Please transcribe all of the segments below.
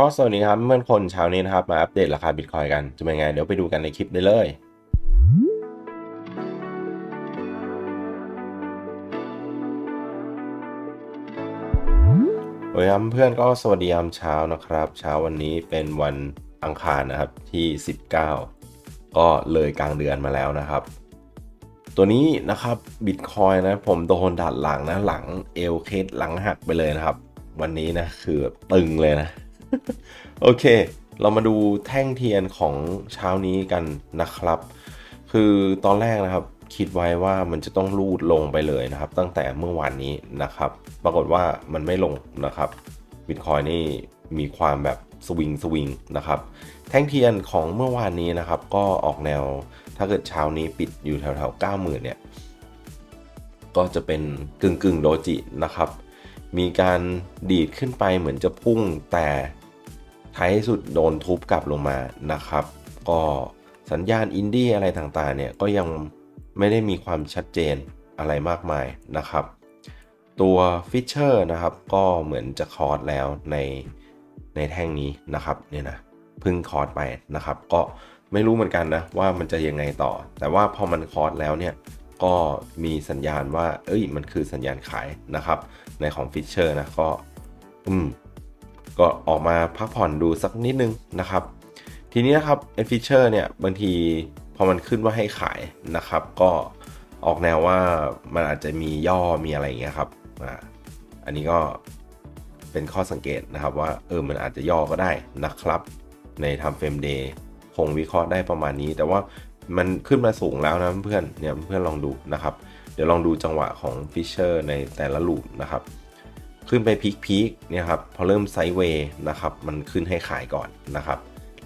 ก็สวัสดีครับเพื่อนคนเช้านี้นะครับ มาอัปเดตราคาบิตคอยกัน จะเป็นไง เดี๋ยวไปดูกันในคลิปได้เลยโอ้ยครับเพื่อนก็สวัสดียามเช้านะครับ เช้าวันนี้เป็นวันอังคารนะครับที่ 19 ก็เลยกลางเดือนมาแล้วนะครับ ตัวนี้นะครับบิตคอยนะผมโดนดัดหลังนะหลังเอลเคสหลังหักไปเลยนะครับ วันนี้นะคือตึงเลยนะ โอเค เรามาดูแท่งเทียนของเช้านี้กันนะครับ คือตอนแรกนะครับคิดไว้ว่ามันจะต้องรูดลงไปเลยนะครับ ตั้งแต่เมื่อวานนี้นะครับ ปรากฏว่ามันไม่ลงนะครับบิตคอยนี่มีความแบบสวิงสวิงนะครับ แท่งเทียนของเมื่อวานนี้นะครับ ก็ออกแนวถ้าเกิดเช้านี้ปิดอยู่แถวๆ90,000เนี่ย ก็จะเป็นกึ่งกึ่งๆโดจินะครับ มีการดีดขึ้นไปเหมือนจะพุ่งแต่ ท้ายสุดโดนทุบกลับลงมานะครับ ก็สัญญาณอินดี้อะไรต่างๆเนี่ยก็ยังไม่ได้มีความชัดเจนอะไรมากมายนะครับ ตัวฟิชเชอร์นะครับก็เหมือนจะคอร์สแล้วในในแท่งนี้นะครับเนี่ยนะพึ่งคอร์สไปนะครับ ก็ไม่รู้เหมือนกันนะว่ามันจะยังไงต่อ แต่ว่าพอมันคอร์สแล้วเนี่ยก็มีสัญญาณว่า เอ้ย มันคือสัญญาณขายนะครับ ในของฟิชเชอร์นะก็ อืม ก็ออกมาพักผ่อนดูสักนิดนึงนะครับ ทีนี้นะครับไอ้ฟิชเชอร์เนี่ยบางทีพอมันขึ้นว่าให้ขายนะครับ ก็ออกแนวว่ามันอาจจะมีย่อมีอะไรอย่างเงี้ยครับอ่าอันนี้ก็เป็นข้อสังเกตนะครับว่าเออมันอาจจะย่อก็ได้นะครับ ในทำเฟรมเดย์คงวิเคราะห์ได้ประมาณนี้ แต่ว่ามันขึ้นมาสูงแล้วนะเพื่อนเนี่ยเพื่อนลองดูนะครับ เดี๋ยวลองดูจังหวะของฟิชเชอร์ในแต่ละลูปนะครับ ขึ้นไปพีคพีคเนี่ยครับพอเริ่มไซด์เวย์นะครับมันขึ้นให้ขายก่อนนะครับ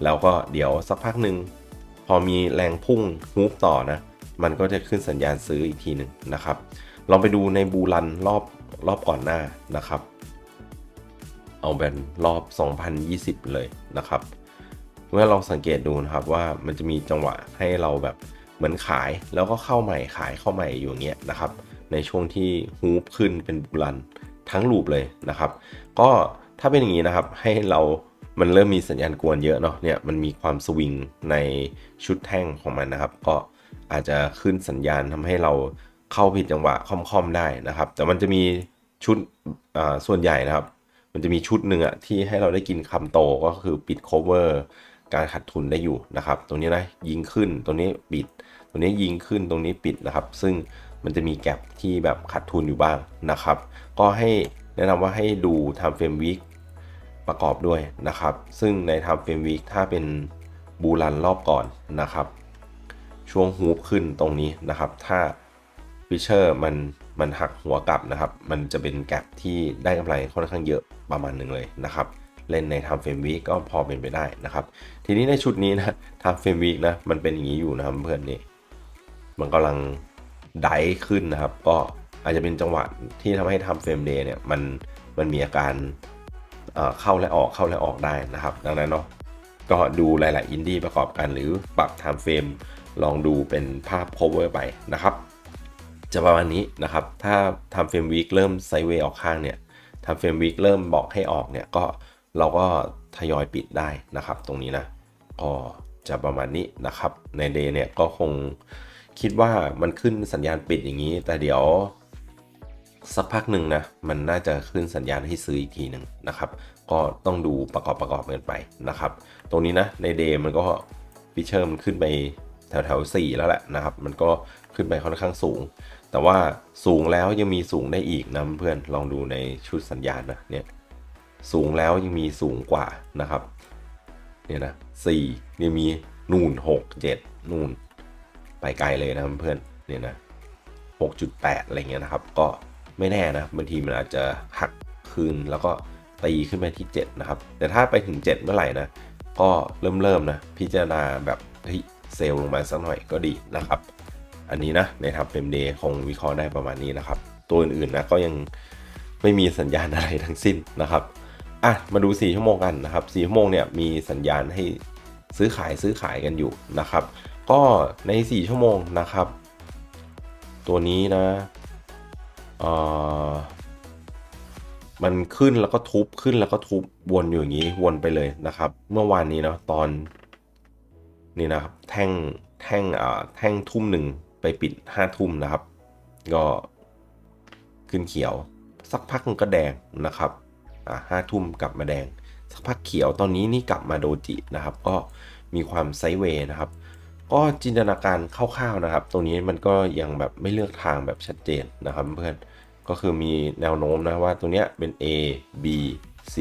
แล้วก็เดี๋ยวสักพักหนึ่งพอมีแรงพุ่งฮูปต่อนะ มันก็จะขึ้นสัญญาณซื้ออีกทีหนึ่งนะครับลองไปดูในบูรันรอบรอบก่อนหน้านะครับ เอาเป็นรอบ 2020 เลยนะครับ เมื่อลองสังเกตดูนะครับว่ามันจะมีจังหวะให้เราแบบเหมือนขายแล้วก็เข้าใหม่ขายเข้าใหม่อยู่เงี้ยนะครับ ในช่วงที่ฮูปขึ้นเป็นบูรัน ทั้งลูปเลยนะครับ ก็ถ้าเป็นอย่างนี้นะครับให้เรามันเริ่มมีสัญญาณกวนเยอะเนาะเนี่ยมันมีความสวิงในชุดแท่งของมันนะครับ ก็อาจจะขึ้นสัญญาณทำให้เราเข้าผิดจังหวะค่อมๆได้นะครับ แต่มันจะมีชุดอ่าส่วนใหญ่นะครับ มันจะมีชุดหนึ่งอะที่ให้เราได้กินคำโตก็คือปิด cover การขาดทุนได้อยู่นะครับ ตรงนี้นะยิงขึ้นตรงนี้ปิด ตรงนี้ยิงขึ้นตรงนี้ปิดนะครับ ซึ่งมันจะมีแกลบที่แบบขาดทุนอยู่บ้างนะครับ ก็ให้แนะนำว่าให้ดู time frame week ประกอบด้วยนะครับ ซึ่งใน time frame week ถ้าเป็นบูรันรอบก่อนนะครับ ช่วงฮูปขึ้นตรงนี้นะครับ ถ้าฟิชเชอร์มันมันหักหัวกลับนะครับ มันจะเป็นแกลบที่ได้กำไรค่อนข้างเยอะประมาณหนึ่งเลยนะครับ เล่นใน time frame week ก็พอเป็นไปได้นะครับ ทีนี้ในชุดนี้นะ time frame week นะมันเป็นอย่างนี้อยู่นะครับเพื่อนนี่มันกำลังไดขึ้นนะครับ ก็ อาจจะเป็นจังหวะที่ทำให้ทำเฟรมเดย์เนี่ยมันมันมีอาการเข้าและออกเข้าและออกได้นะครับ ดังนั้นเนาะก็ดูหลาย ๆ อินดี้ประกอบกันหรือปรับ time frame ลองดูเป็นภาพ cover ไปนะครับ จะประมาณนี้นะครับ ถ้า time frame week เริ่มไซเวย์ออกข้างเนี่ย time frame week เริ่มบอกให้ออกเนี่ยก็เราก็ทยอยปิดได้นะครับ ตรงนี้นะก็จะประมาณนี้นะครับ ในเดย์เนี่ยก็คงคิดว่ามันขึ้นสัญญาณปิดอย่างนี้ แต่เดี๋ยว สักพักหนึ่งนะ มันน่าจะขึ้นสัญญาณให้ซื้ออีกทีหนึ่งนะครับ ก็ต้องดูประกอบประกอบกันไปนะครับ ตรงนี้นะในเดย์มันก็ฟิเชอร์มันขึ้นไปแถวแถวสี่แล้วแหละนะครับ มันก็ขึ้นไปค่อนข้างสูง แต่ว่าสูงแล้วยังมีสูงได้อีกนะเพื่อนลองดูในชุดสัญญาณนะเนี่ยสูงแล้วยังมีสูงกว่านะครับเนี่ยนะสี่เนี่ยมีนูนหกเจ็ดนูนไปไกลเลยนะเพื่อนเนี่ยนะหกจุดแปดอะไรเงี้ยนะครับ ก็ ไม่แน่นะบางทีมันอาจจะหักคืนแล้วก็ตีขึ้นไปที่ 7 นะครับ แต่ถ้าไปถึง 7 เมื่อไหร่นะ ก็เริ่มเริ่มนะ พิจารณาแบบเฮ้ยเซลล์ลงมาสักหน่อยก็ดีนะครับ อันนี้นะในทับเฟมเดย์คงวิเคราะห์ได้ประมาณนี้นะครับ ตัวอื่นๆนะก็ยังไม่มีสัญญาณอะไรทั้งสิ้นนะครับอะมาดู 4 ชั่วโมงกันนะครับ4ชั่วโมงเนี่ยมีสัญญาณให้ซื้อขายซื้อขายกันอยู่นะครับ ก็ใน 4 ชั่วโมงนะครับ ตัวนี้นะ มันขึ้นแล้วก็ทุบขึ้นแล้วก็ทุบวนอยู่อย่างนี้วนไปเลยนะครับ เมื่อวานนี้เนาะตอนนี่นะครับแท่งแท่งอ่าแท่งทุ่มหนึ่งไปปิดห้าทุ่มนะครับ ก็ขึ้นเขียว สักพักมันก็แดงนะครับอ่าห้าทุ่มกลับมาแดง สักพักเขียวตอนนี้นี่กลับมาโดจินะครับ ก็มีความไซด์เวย์นะครับ ก็จินตนาการคร่าวๆนะครับ ตรงนี้มันก็ยังแบบไม่เลือกทางแบบชัดเจนนะครับเพื่อน ก็คือมีแนวโน้มนะว่าตัวเนี้ยเป็น A B C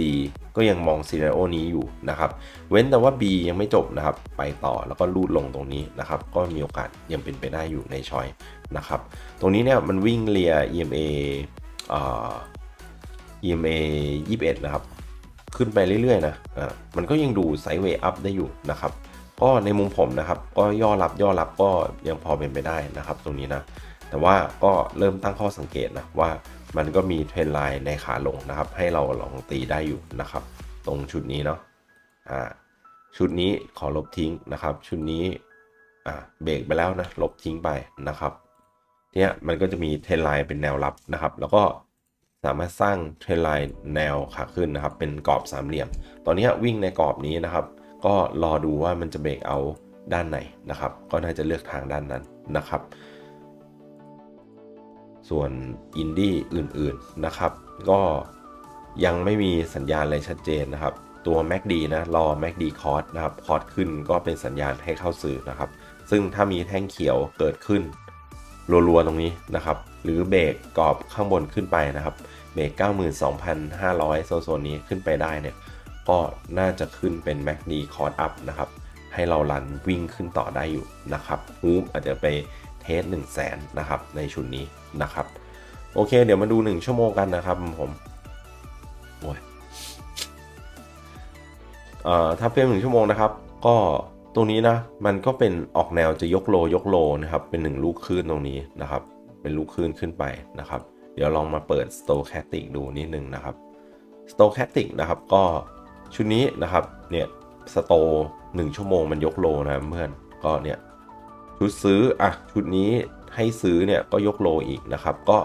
ก็ยังมองซี n รีโอนี้อยู่นะครับ เว้นแต่ว่า B ยังไม่จบนะครับ ไปต่อแล้วก็ลูดลงตรงนี้นะครับ ก็มีโอกาสยังเป็นไปได้อยู่ในชอยนะครับ ตรงนี้เนี่ยมันวิ่งเลีย EMA เอ่อ EMA 21 นะครับ ขึ้นไปเรื่อยๆนะอ่ามันก็ยังดูไซด์เวย์อัพได้อยู่นะครับ ก็ในมุมผมนะครับ ก็ย่อรับย่อรับก็ยังพอเป็นไปได้นะครับ ตรงนี้นะ แต่ว่าก็เริ่มตั้งข้อสังเกตนะว่ามันก็มีเทรนไลน์ในขาลงนะครับ ให้เราลองตีได้อยู่นะครับ ตรงชุดนี้เนาะอ่าชุดนี้ขอลบทิ้งนะครับ ชุดนี้อ่าเบรกไปแล้วนะลบทิ้งไปนะครับเนี่ยมันก็จะมีเทรนไลน์เป็นแนวรับนะครับ แล้วก็สามารถสร้างเทรนไลน์แนวขาขึ้นนะครับ เป็นกรอบสามเหลี่ยม ตอนนี้วิ่งในกรอบนี้นะครับ ก็รอดูว่ามันจะเบรกเอาด้านไหนนะครับ ก็น่าจะเลือกทางด้านนั้นนะครับ ส่วนอินดี้อื่นๆนะครับ ก็ยังไม่มีสัญญาณอะไรชัดเจนนะครับ ตัว MACD นะรอ MACD คอร์สนะครับคอร์สขึ้นก็เป็นสัญญาณให้เข้าซื้อนะครับ ซึ่งถ้ามีแท่งเขียวเกิดขึ้นรัวๆตรงนี้นะครับ หรือเบรกกรอบข้างบนขึ้นไปนะครับเบรก92,500 โซนนี้ขึ้นไปได้เนี่ย ก็น่าจะขึ้นเป็น MACD คอร์สอัพนะครับ ให้เรารันวิ่งขึ้นต่อได้อยู่นะครับฮูปอาจจะไป เทส1 0 0 0แสนนะครับในชุดนี้นะครับ โอเค เดี๋ยวมาดู 1 ชั่วโมงกันนะครับผมโอ้ยเอ่อถ้าเฟรมหนึ่งชั่วโมงนะครับ ก็ตรงนี้นะมันก็เป็นออกแนวจะยกโลยกโลนะครับ เป็นหนึ่งลูกคลื่นตรงนี้นะครับ เป็นลูกคลื่นขึ้นไปนะครับ เดี๋ยวลองมาเปิด Stochastic ดูนิดนึงนะครับ Stochastic นะครับก็ชุดนี้นะครับเนี่ยสโตหนึ่งชั่วโมงมันยกโลนะเพื่อนก็เนี่ย ชุดซื้ออะชุดนี้ให้ซื้อเนี่ยก็ยกโลอีกนะครับ ก็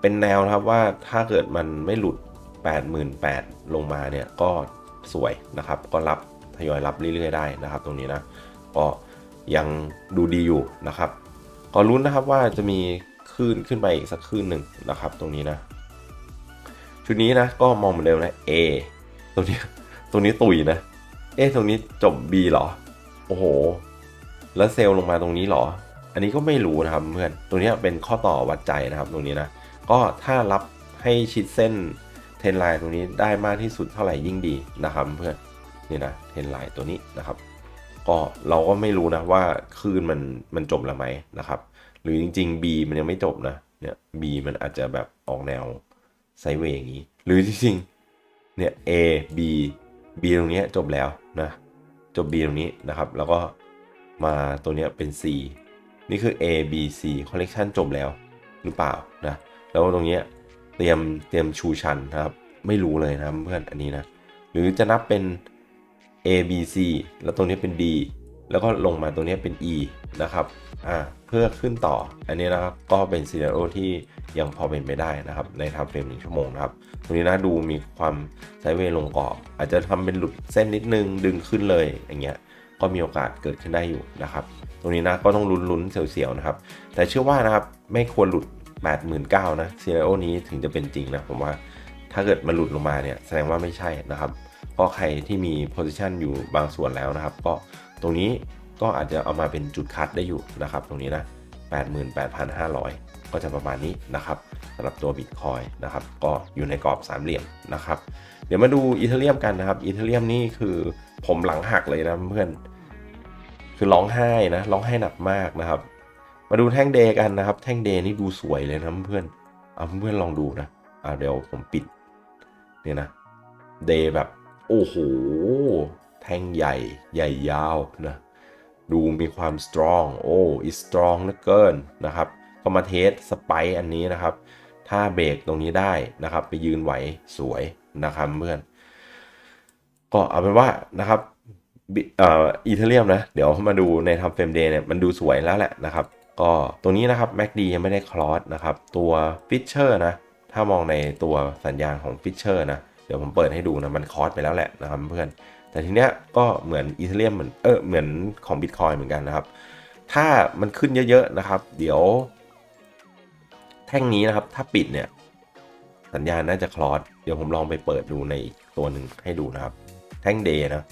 เป็นแนวนะครับว่าถ้าเกิดมันไม่หลุด 88,000ลงมาเนี่ยก็สวยนะครับ ก็รับทยอยรับเรื่อยๆได้นะครับ ตรงนี้นะก็ยังดูดีอยู่นะครับ ก็ลุ้นนะครับว่าจะมีคลื่นขึ้นไปอีกสักคลื่นหนึ่งนะครับ ตรงนี้นะ ชุดนี้นะก็มองเหมือนเดิมนะ A ตรงนี้ตรงนี้ตุยนะ เอ๊ะตรงนี้จบ B เหรอ โอ้โห แล้วเซลล์ลงมาตรงนี้เหรอ อันนี้ก็ไม่รู้นะครับเพื่อนตรงนี้เป็นข้อต่อวัดใจนะครับตรงนี้นะ ก็ถ้ารับให้ชิดเส้นเทนไลน์ตรงนี้ได้มากที่สุดเท่าไหร่ยิ่งดีนะครับเพื่อนนี่นะเทนไลน์ตัวนี้นะครับ ก็เราก็ไม่รู้นะว่าคลื่นมันมันจบแล้วไหมนะครับ หรือจริง ๆ B มันยังไม่จบนะเนี่ย B มันอาจจะแบบออกแนวไซเวย์อย่างนี้ หรือจริงๆเนี่ย A B B ตรงนี้จบแล้วนะจบ B ตรงนี้นะครับ แล้วก็ มาตัวเนี้ยเป็น C นี่คือ A B C collection จบแล้วหรือเปล่านะแล้วตรงเนี้ยเตรียมเตรียมชูชันนะครับ ไม่รู้เลยนะเพื่อนอันนี้นะหรือจะนับเป็น A B C แล้วตรงนี้เป็น D แล้วก็ลงมาตรงนี้เป็น E นะครับอ่าเพื่อขึ้นต่ออันนี้นะครับก็เป็นซี n รีโอที่ยังพอเป็นไปได้นะครับ ในทำเฟรมหนึ่งชั่วโมงนะครับ ตรงนี้นะดูมีความไซเวย์ลงกรอบอาจจะทำเป็นหลุดเส้นนิดนึงดึงขึ้นเลยอย่างเงี้ย ก็มีโอกาสเกิดขึ้นได้อยู่นะครับ ตรงนี้นะก็ต้องลุ้นๆเสียวๆนะครับ แต่เชื่อว่านะครับไม่ควรหลุด 89,000นะซี n รีโอนี้ถึงจะเป็นจริงนะผมว่าถ้าเกิดมันหลุดลงมาเนี่ยแสดงว่าไม่ใช่นะครับก็ใครที่มี position อยู่บางส่วนแล้วนะครับ ก็ตรงนี้ก็อาจจะเอามาเป็นจุดคัดได้อยู่นะครับ ตรงนี้นะ 88,500 ก็จะประมาณนี้นะครับสำหรับตัว Bitcoin นะครับ ก็อยู่ในกรอบสามเหลี่ยมนะครับ เดี๋ยวมาดูอีเทเรียมกันนะครับอีเทเรียมนี่คือผมหลังหักเลยนะเพื่อน คือร้องไห้นะร้องไห้หนักมากนะครับ มาดูแท่งเดย์กันนะครับ แท่งเดย์นี่ดูสวยเลยนะเพื่อนเอาเพื่อนลองดูนะอ่าเดี๋ยวผมปิดเนี่ยนะเดย์แบบโอ้โหแท่งใหญ่ใหญ่ยาวนะดูมีความสตรองโอ้ is strong เหลือเกินนะครับ ก็มาเทสสไปอันนี้นะครับ ถ้าเบรกตรงนี้ได้นะครับ ไปยืนไหวสวยนะครับเพื่อน ก็เอาเป็นว่านะครับ อีเทเรียมนะ เดี๋ยวมาดูในทำเฟรมเดย์เนี่ยมันดูสวยแล้วแหละนะครับ ก็ตรงนี้นะครับ MACD ยังไม่ได้คลอสนะครับ ตัวฟิชเชอร์นะ ถ้ามองในตัวสัญญาณของฟิชเชอร์นะ เดี๋ยวผมเปิดให้ดูนะ มันคลอสไปแล้วแหละนะครับเพื่อน แต่ทีเนี้ยก็เหมือนอีเทเรียมเหมือนเออเหมือนของบิตคอยเหมือนกันนะครับ ถ้ามันขึ้นเยอะๆนะครับ เดี๋ยว แท่งนี้นะครับ ถ้าปิดเนี่ย สัญญาณน่าจะคลอส เดี๋ยวผมลองไปเปิดดูในตัวหนึ่งให้ดูนะครับ แท่ง day นะ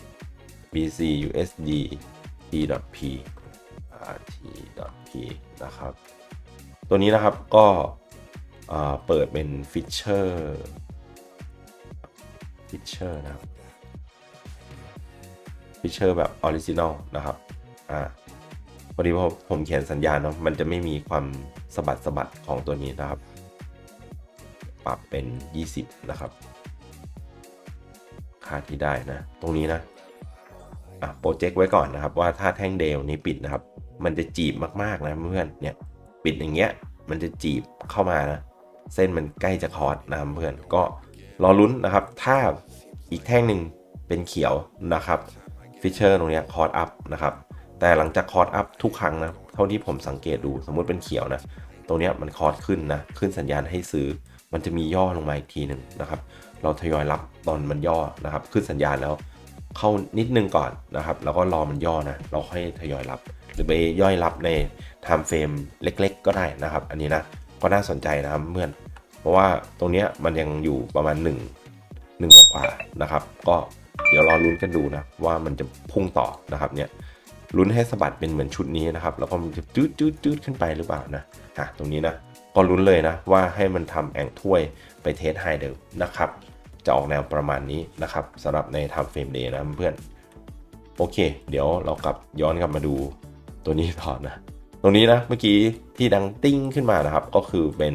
BC USD T.P RT.P นะครับ ตัวนี้นะครับก็เปิดเป็นฟิชเชอร์ฟิชเชอร์นะครับฟิชเชอร์แบบออริจินอลนะครับ อ่าพอดีพอผมเขียนสัญญาณเนาะ มันจะไม่มีความสะบัดสะบัดของตัวนี้นะครับ ปรับเป็น 20 นะครับ ค่าที่ได้นะ ตรงนี้นะ โปรเจกต์ไว้ก่อนนะครับ ว่าถ้าแท่งเดลนี้ปิดนะครับ มันจะจีบมากๆนะเพื่อนเนี่ยปิดอย่างเงี้ยมันจะจีบเข้ามานะเส้นมันใกล้จะคอร์สนะครับเพื่อนก็รอลุ้นนะครับ ถ้าอีกแท่งหนึ่งเป็นเขียวนะครับฟิชเชอร์ตรงเนี้ยคอร์สอัพนะครับแต่หลังจากคอร์สอัพทุกครั้งนะเท่าที่ผมสังเกตดูสมมุติเป็นเขียวนะตรงเนี้ยมันคอร์สขึ้นนะขึ้นสัญญาณให้ซื้อ มันจะมีย่อลงมาอีกทีหนึ่งนะครับ เราทยอยรับตอนมันย่อนะครับ ขึ้นสัญญาณแล้ว เข้านิดนึงก่อนนะครับ แล้วก็รอมันย่อนะ เราค่อยทยอยรับ หรือไปย่อยรับใน time frame เล็ก ๆ ก็ได้นะครับ อันนี้นะ ก็น่าสนใจนะครับเพื่อน เพราะว่าตรงนี้มันยังอยู่ประมาณ 1 1กว่านะครับ ก็เดี๋ยวรอลุ้นกันดูนะ ว่ามันจะพุ่งต่อนะครับเนี่ยลุ้นให้สะบัดเป็นเหมือนชุดนี้นะครับ แล้วก็มันจะจืดจืดจืดขึ้นไปหรือเปล่านะอะตรงนี้นะ ก็ลุ้นเลยนะว่าให้มันทำแองถ้วยไปเทสไฮเดิมนะครับ จะออกแนวประมาณนี้นะครับสำหรับใน time frame day นะเพื่อนโอเค เดี๋ยวเรากลับย้อนกลับมาดูตัวนี้ต่อนะ ตรงนี้นะเมื่อกี้ที่ดังติ้งขึ้นมานะครับ ก็คือเป็น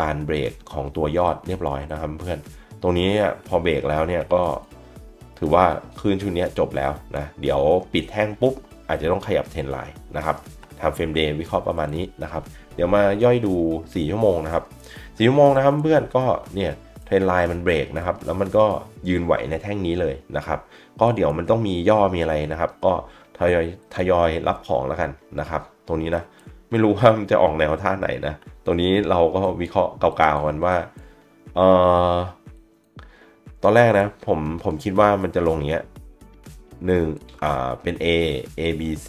การเบรกของตัวยอดเรียบร้อยนะครับเพื่อนตรงนี้พอเบรกแล้วเนี่ยก็ถือว่าคืนชุดนี้จบแล้วนะ เดี๋ยวปิดแท่งปุ๊บ อาจจะต้องขยับเทรนไลน์นะครับทำเฟรมเดย์วิเคราะห์ประมาณนี้นะครับ เดี๋ยวมาย่อยดู 4 ชั่วโมงนะครับ 4 ชั่วโมงนะครับเพื่อนก็เนี่ย เทรนไลน์มันเบรกนะครับแล้วมันก็ยืนไหวในแท่งนี้เลยนะครับ ก็เดี๋ยวมันต้องมีย่อมีอะไรนะครับ ก็ทยอยทยอยรับของแล้วกันนะครับ ตรงนี้นะไม่รู้ว่ามันจะออกแนวท่าไหนนะตรงนี้เราก็วิเคราะห์เก่าๆกันว่าเอ่อตอนแรกนะผมผมคิดว่ามันจะลงอย่างเงี้ยหนึ่งอ่าเป็น A A B C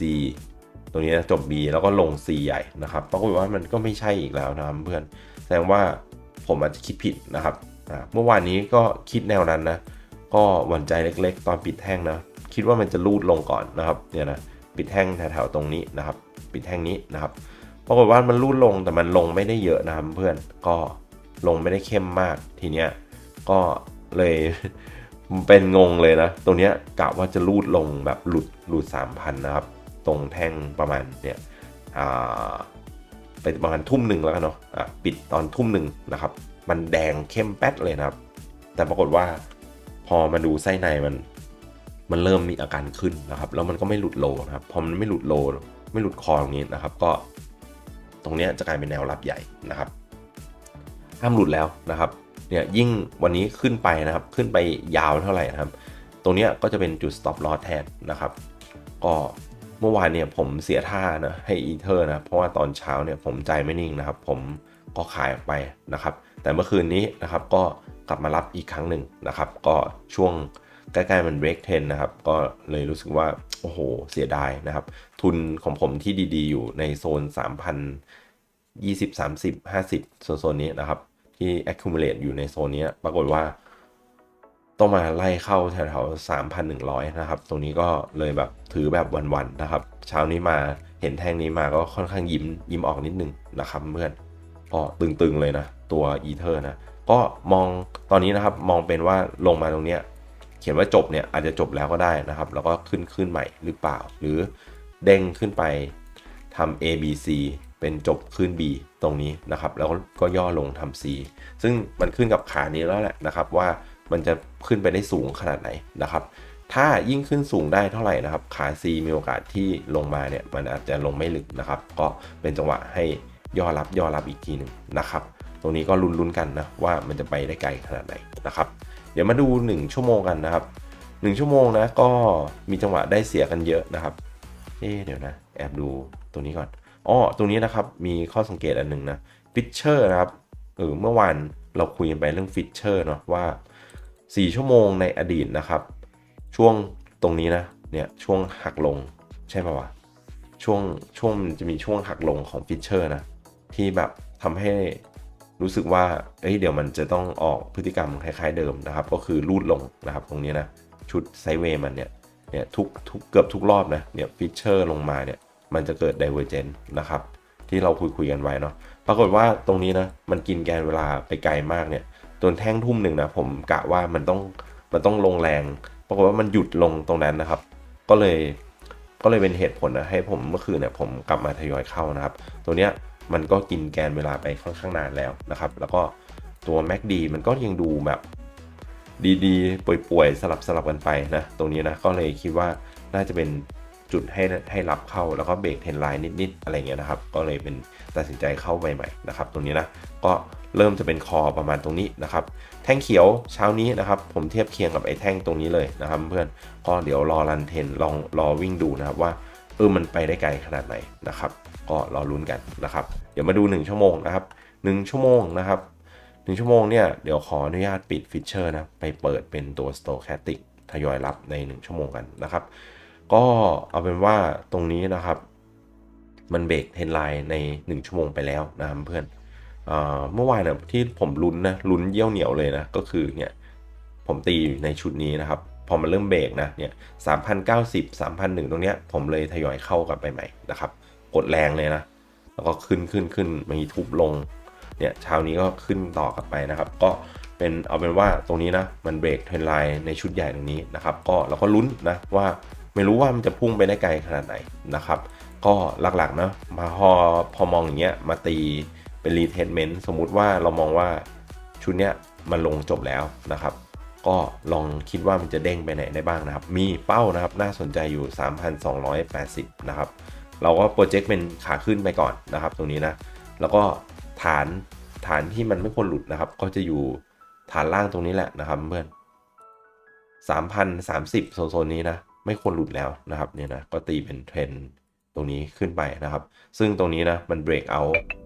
ตรงนี้นะจบ B แล้วก็ลง C ใหญ่นะครับปรากฏว่ามันก็ไม่ใช่อีกแล้วนะเพื่อนแสดงว่าผมอาจจะคิดผิดนะครับ เมื่อวานนี้ก็คิดแนวนั้นนะ ก็หวั่นใจเล็กๆ ตอนปิดแท่งนะ คิดว่ามันจะรูดลงก่อนนะครับเนี่ยนะปิดแท่งแถวๆตรงนี้นะครับ ปิดแท่งนี้นะครับปรากฏว่ามันรูดลงแต่มันลงไม่ได้เยอะนะครับเพื่อนก็ลงไม่ได้เข้มมากทีเนี้ยก็เลยเป็นงงเลยนะตรงเนี้ยกะว่าจะรูดลงแบบหลุดหลุด3,000นะครับ ตรงแท่งประมาณเนี่ยอ่าไปประมาณทุ่มหนึ่งแล้วกันเนาะะปิดตอนทุ่มหนึ่งนะครับ มันแดงเข้มแป๊ดเลยนะครับ แต่ปรากฏว่าพอมาดูไส้ในมัน มันเริ่มมีอาการขึ้นนะครับ แล้วมันก็ไม่หลุดโลนะครับ พอมันไม่หลุดโล ไม่หลุดคอตรงนี้นะครับ ก็ตรงนี้จะกลายเป็นแนวรับใหญ่นะครับ ห้ามหลุดแล้วนะครับ เนี่ยยิ่งวันนี้ขึ้นไปนะครับ ขึ้นไปยาวเท่าไหร่นะครับ ตรงนี้ก็จะเป็นจุด stop loss แทนนะครับ ก็เมื่อวานเนี่ยผมเสียท่านะให้อีเทอร์นะ เพราะว่าตอนเช้าเนี่ยผมใจไม่นิ่งนะครับ ผม ก็ขายออกไปนะครับ แต่เมื่อคืนนี้นะครับก็กลับมารับอีกครั้งหนึ่งนะครับ ก็ช่วงใกล้ๆมัน break 10นะครับ ก็เลยรู้สึกว่าโอ้โหเสียดายนะครับ ทุนของผมที่ดีๆ อยู่ในโซน 3,000 20 30 50 โซนๆนี้นะครับ ที่ accumulate อยู่ในโซนนี้ปรากฏว่า ต้องมาไล่เข้าแถวๆ 3,100 นะครับ ตรงนี้ก็เลยแบบถือแบบวันๆนะครับ เช้านี้มาเห็นแท่งนี้มาก็ค่อนข้างยิ้มยิ้มออกนิดนึงนะครับเพื่อน ก็ตึงๆเลยนะ ตัวอีเทอร์นะ ก็มองตอนนี้นะครับมองเป็นว่าลงมาตรงเนี้ยเขียนว่าจบเนี่ยอาจจะจบแล้วก็ได้นะครับ แล้วก็ขึ้นขึ้นใหม่หรือเปล่า หรือเด้งขึ้นไปทำ A B C เป็นจบขึ้น B ตรงนี้นะครับ แล้วก็ย่อลงทำ C ซึ่งมันขึ้นกับขานี้แล้วแหละนะครับว่ามันจะขึ้นไปได้สูงขนาดไหนนะครับ ถ้ายิ่งขึ้นสูงได้เท่าไหร่นะครับ ขา C มีโอกาสที่ลงมาเนี่ยมันอาจจะลงไม่ลึกนะครับ ก็เป็นจังหวะให้ ย่อรับย่อรับอีกทีหนึ่งนะครับ ตรงนี้ก็ลุ้นๆกันนะว่ามันจะไปได้ไกลขนาดไหนนะครับ เดี๋ยวมาดู 1 ชั่วโมงกันนะครับ 1 ชั่วโมงนะก็มีจังหวะได้เสียกันเยอะนะครับ เอ๊เดี๋ยวนะ แอบดูตัวนี้ก่อนอ๋อตรงนี้นะครับมีข้อสังเกตอันหนึ่งนะพิชเชอร์นะครับเออเมื่อวานเราคุยกันไปเรื่องฟิชเชอร์เนาะว่า 4 ชั่วโมงในอดีตนะครับ ช่วงตรงนี้นะเนี่ยช่วงหักลงใช่ป่าวะช่วงช่วงจะมีช่วงหักลงของฟิชเชอร์นะ ที่แบบทำให้รู้สึกว่า เอ้ย เดี๋ยวมันจะต้องออกพฤติกรรมคล้ายๆเดิมนะครับ ก็คือรูดลงนะครับ ตรงนี้นะ ชุดไซเวย์มันเนี่ย เนี่ยทุกทุกเกือบทุกรอบนะ เนี่ยฟิชเชอร์ลงมาเนี่ย มันจะเกิด divergence นะครับ ที่เราคุยคุยกันไว้เนาะ ปรากฏว่าตรงนี้นะ มันกินแกนเวลาไปไกลมากเนี่ยตัวแท่งทุ่มหนึ่งนะ ผมกะว่ามันต้อง มันต้องลงแรง ปรากฏว่ามันหยุดลงตรงนั้นนะครับ ก็เลย ก็เลยเป็นเหตุผลนะให้ผมเมื่อคืนเนี่ยผมกลับมาทยอยเข้านะครับ ตัวเนี้ย มันก็กินแกนเวลาไปค่อนข้างนานแล้วนะครับ แล้วก็ตัว MACD มันก็ยังดูแบบดีๆ ป่วยๆ สลับสลับกันไปนะ ตรงนี้นะ ก็เลยคิดว่าน่าจะเป็นจุดให้ให้รับเข้าแล้วก็เบรกเทนไลน์นิด ๆ อะไรเงี้ยนะครับ ก็เลยเป็นตัดสินใจเข้าไปใหม่นะครับ ตรงนี้นะ ก็เริ่มจะเป็นคอประมาณตรงนี้นะครับ แท่งเขียวเช้านี้นะครับ ผมเทียบเคียงกับไอ้แท่งตรงนี้เลยนะครับ เพื่อนก็เดี๋ยวรอรันเทนลองรอวิ่งดูนะครับว่าเออมันไปได้ไกลขนาดไหนนะครับ ก็รอลุ้นกันนะครับ เดี๋ยวมาดู 1 ชั่วโมงนะครับ 1 ชั่วโมงนะครับ 1 ชั่วโมงเนี่ยเดี๋ยวขออนุญาตปิดฟิชเชอร์นะไปเปิดเป็นตัว Stochastic ทยอยรับใน 1 ชั่วโมงกันนะครับ ก็เอาเป็นว่าตรงนี้นะครับ มันเบรกเทนไลน์ใน 1 ชั่วโมงไปแล้วนะครับเพื่อนเมื่อวานนะที่ผมลุ้นนะลุ้นเยี่ยวเหนียวเลยนะก็คือเนี่ยผมตีในชุดนี้นะครับ พอมันเริ่มเบรกนะเนี่ยสามพันเก้าสิบสามพันหนึ่งตรงเนี้ยผมเลยทยอยเข้ากลับไปใหม่นะครับ กดแรงเลยนะ แล้วก็ขึ้นขึ้นขึ้นมีทุบลง เนี่ยเช้านี้ก็ขึ้นต่อกลับไปนะครับ ก็เป็นเอาเป็นว่าตรงนี้นะ มันเบรกเทรนไลน์ในชุดใหญ่ตรงนี้นะครับ ก็เราก็ลุ้นนะว่าไม่รู้ว่ามันจะพุ่งไปได้ไกลขนาดไหนนะครับ ก็หลักๆนะมาพอพอมองอย่างเงี้ยมาตีเป็นรีเทนเมนต์สมมุติว่าเรามองว่าชุดเนี้ยมันลงจบแล้วนะครับ ก็ลองคิดว่ามันจะเด้งไปไหนได้บ้างนะครับ มีเป้านะครับน่าสนใจอยู่ 3,280 นะครับ เราก็โปรเจกต์เป็นขาขึ้นไปก่อนนะครับ ตรงนี้นะ แล้วก็ฐานฐานที่มันไม่ควรหลุดนะครับ ก็จะอยู่ฐานล่างตรงนี้แหละนะครับเพื่อน3,030โซนนี้นะไม่ควรหลุดแล้วนะครับเนี่ยนะก็ตีเป็นเทรนตรงนี้ขึ้นไปนะครับ ซึ่งตรงนี้นะมันเบรกเอา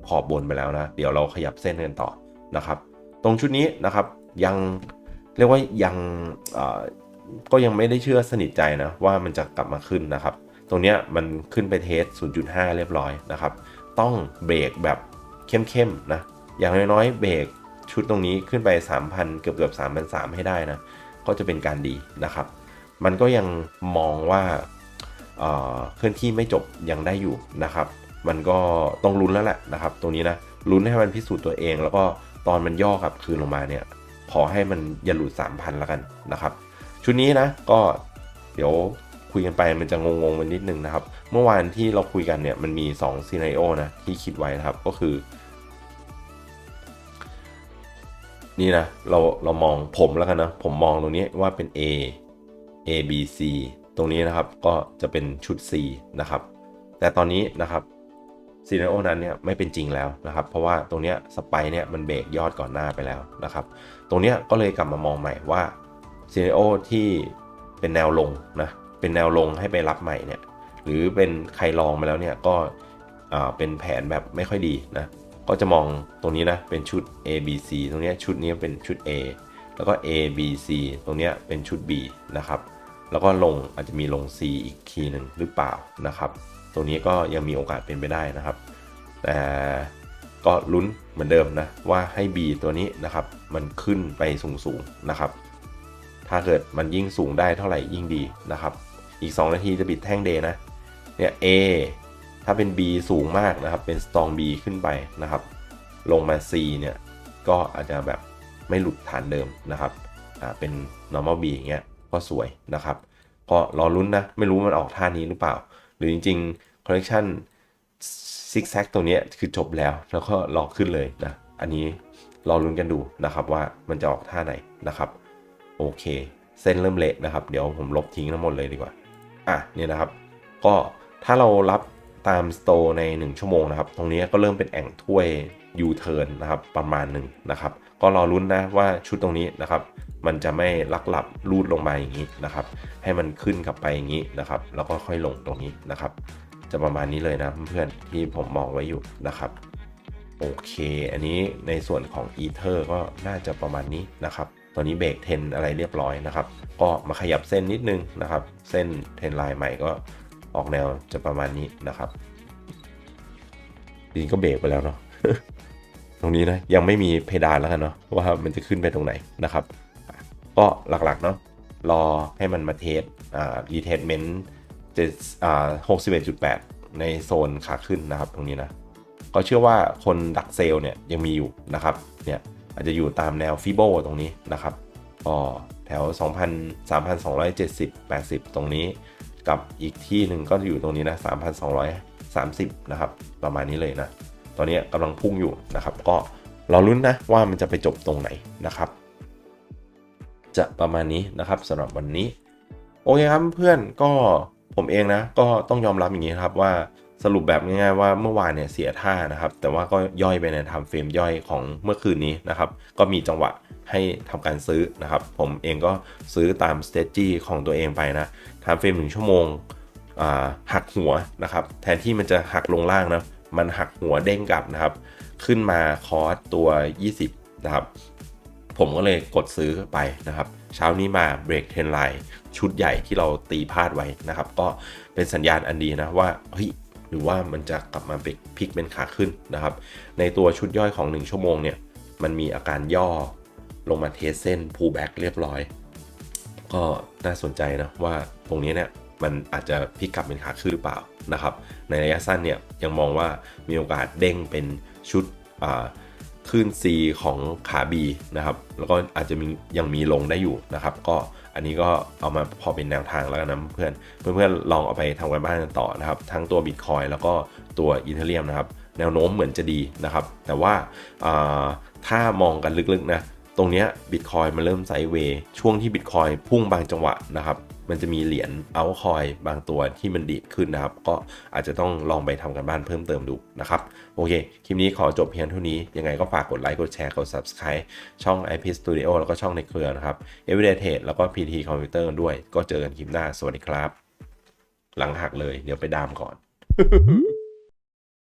ขอบบนไปแล้วนะ เดี๋ยวเราขยับเส้นกันต่อนะครับ ตรงชุดนี้นะครับยังเรียกว่ายังก็ยังไม่ได้เชื่อสนิทใจนะว่ามันจะกลับมาขึ้นนะครับ ตรงเนี้ยมันขึ้นไปเทส 0.5 เรียบร้อยนะครับ ต้องเบรกแบบเข้มๆนะ อย่างน้อยๆเบรกชุดตรงนี้ขึ้นไป 3,000 เกือบเกือบ3,300ให้ได้นะ ก็จะเป็นการดีนะครับ มันก็ยังมองว่าเอ่อเคลื่อนที่ไม่จบยังได้อยู่นะครับ มันก็ต้องลุ้นแล้วแหละนะครับ ตรงนี้นะ ลุ้นให้มันพิสูจน์ตัวเอง แล้วก็ตอนมันย่อกลับคืนลงมาเนี่ย ขอให้มันอย่าหลุด 3,000 แล้วกันนะครับ ชุดนี้นะ ก็เดี๋ยว คุยกันไปมันจะงงๆมันนิดนึงนะครับ เมื่อวานที่เราคุยกันเนี่ยมันมี2ซีนาโอนะที่คิดไว้นะครับก็คือ นี่นะเราเรามองผมแล้วกันนะ ผมมองตรงนี้ว่าเป็น A A B C ตรงนี้นะครับก็จะเป็นชุด C นะครับ แต่ตอนนี้นะครับซีนาโอนั้นเนี่ยไม่เป็นจริงแล้วนะครับ เพราะว่าตรงเนี้ยสไปเนี่ยมันเบรกยอดก่อนหน้าไปแล้วนะครับ ตรงเนี้ยก็เลยกลับมามองใหม่ว่าซีนาโอที่เป็นแนวลงนะ เป็นแนวลงให้ไปรับใหม่เนี่ยหรือเป็นใครลองมาแล้วเนี่ยก็อ่าเป็นแผนแบบไม่ค่อยดีนะก็จะมองตรงนี้นะเป็นชุด A B C ตรงเนี้ยชุดนี้เป็นชุด A แล้วก็ A B C ตรงเนี้ยเป็นชุด B นะครับแล้วก็ลงอาจจะมีลง C อีกทีหนึ่งหรือเปล่านะครับตรงนี้ก็ยังมีโอกาสเป็นไปได้นะครับ แต่ก็ลุ้นเหมือนเดิมนะว่าให้ B ตัวนี้นะครับมันขึ้นไปสูงๆนะครับ ถ้าเกิดมันยิ่งสูงได้เท่าไหร่ยิ่งดีนะครับ อีก 2 นาทีจะบิดแท่งเดย์นะเนี่ย A ถ้าเป็น B สูงมากนะครับ เป็น strong B ขึ้นไปนะครับ ลงมา C เนี่ย ก็อาจจะแบบไม่หลุดฐานเดิมนะครับอ่าเป็น normal B อย่างเงี้ยก็สวยนะครับก็รอลุ้นนะ ไม่รู้มันออกท่านี้หรือเปล่า หรือจริงๆ collection zig zag ตัวเนี้ยคือจบแล้วแล้วก็รอขึ้นเลยนะ อันนี้รอลุ้นกันดูนะครับว่ามันจะออกท่าไหนนะครับ โอเค เส้นเริ่มเละนะครับ เดี๋ยวผมลบทิ้งทั้งหมดเลยดีกว่า อะเนี่ยนะครับ ก็ถ้าเรารับตามสโตร์ใน 1 ชั่วโมงนะครับ ตรงนี้ก็เริ่มเป็นแอ่งถ้วยยูเทิร์นนะครับประมาณหนึ่งนะครับ ก็รอรุ้นนะว่าชุดตรงนี้นะครับ มันจะไม่ลักหลับรูดลงมาอย่างนี้นะครับ ให้มันขึ้นกลับไปอย่างนี้นะครับ แล้วก็ค่อยลงตรงนี้นะครับ จะประมาณนี้เลยนะเพื่อนๆที่ผมมองไว้อยู่นะครับโอเค อันนี้ในส่วนของอีเทอร์ก็น่าจะประมาณนี้นะครับ ตอนนี้เบรกเทนอะไรเรียบร้อยนะครับ ก็มาขยับเส้นนิดนึงนะครับ เส้นเทนไลน์ใหม่ก็ออกแนวจะประมาณนี้นะครับจริงก็เบรกไปแล้วเนาะตรงนี้นะยังไม่มีเพดานแล้วกันเนาะว่ามันจะขึ้นไปตรงไหนนะครับ ก็หลักๆเนาะรอให้มันมาเทสอ่ารีเทสเมนต์จะอ่าหกสิบเอ็ดจุดแปดในโซนขาขึ้นนะครับตรงนี้นะก็เชื่อว่าคนดักเซลเนี่ยยังมีอยู่นะครับเนี่ย อาจจะอยู่ตามแนวฟิโบตรงนี้นะครับก็แถว 2,000 3,270 80 ตรงนี้ กับอีกที่หนึ่งก็อยู่ตรงนี้นะ 3,230 นะครับ ประมาณนี้เลยนะ ตอนนี้กำลังพุ่งอยู่นะครับ ก็รอลุ้นนะว่ามันจะไปจบตรงไหนนะครับ จะประมาณนี้นะครับสำหรับวันนี้ โอเคครับเพื่อนก็ผมเองนะ ก็ต้องยอมรับอย่างนี้ครับว่า สรุปแบบง่ายๆว่าเมื่อวานเนี่ยเสียท่านะครับ แต่ว่าก็ย่อยไปในทม์เฟรมย่อยของเมื่อคืนนี้นะครับ ก็มีจังหวะให้ทำการซื้อนะครับ ผมเองก็ซื้อตามสเตจี้ของตัวเองไปนะทม์เฟรมหนึ่งชั่วโมงหักหัวนะครับ แทนที่มันจะหักลงล่างนะมันหักหัวเด้งกลับนะครับ ขึ้นมาคอร์สตัว 20 นะครับ ผมก็เลยกดซื้อไปนะครับ เช้านี้มาเบรกเทรนไลน์ชุดใหญ่ที่เราตีพลาดไว้นะครับ ก็เป็นสัญญาณอันดีนะว่าเฮ้ย หรือว่ามันจะกลับมาพลิกเป็นขาขึ้นนะครับ ในตัวชุดย่อยของ 1 ชั่วโมงเนี่ย มันมีอาการย่อลงมาเทสเส้น pull back เรียบร้อย ก็น่าสนใจนะว่าตรงนี้เนี่ยมันอาจจะพลิกกลับเป็นขาขึ้นหรือเปล่านะครับ ในระยะสั้นเนี่ยยังมองว่ามีโอกาสเด้งเป็นชุดขึ้น C ของขา B นะครับ แล้วก็อาจจะมียังมีลงได้อยู่นะครับ ก็ อันนี้ก็เอามาพอเป็นแนวทางแล้วกันนะเพื่อนเพื่อนๆลองเอาไปทำกันบ้านกันต่อนะครับ ทั้งตัว Bitcoin แล้วก็ตัวอีเทเรียมนะครับ แนวโน้มเหมือนจะดีนะครับ แต่ว่าถ้ามองกันลึกๆนะตรงนี้บิตคอยมันเริ่มไซด์เวย์ช่วงที่บิตคอยพุ่งบางจังหวะนะครับ มันจะมีเหรียญเอาคอยบางตัวที่มันดีดขึ้นนะครับ ก็อาจจะต้องลองไปทำกันบ้านเพิ่มเติมดูนะครับ โอเค คลิปนี้ขอจบเพียงเท่านี้ ยังไงก็ฝากกดไลค์ กดแชร์ กด Subscribe ช่อง IP Studio แล้วก็ช่องในเครือนะครับ Everyday Trade แล้วก็ PT Computer ด้วย ก็เจอกันคลิปหน้า สวัสดีครับ หลังหักเลย เดี๋ยวไปดามก่อน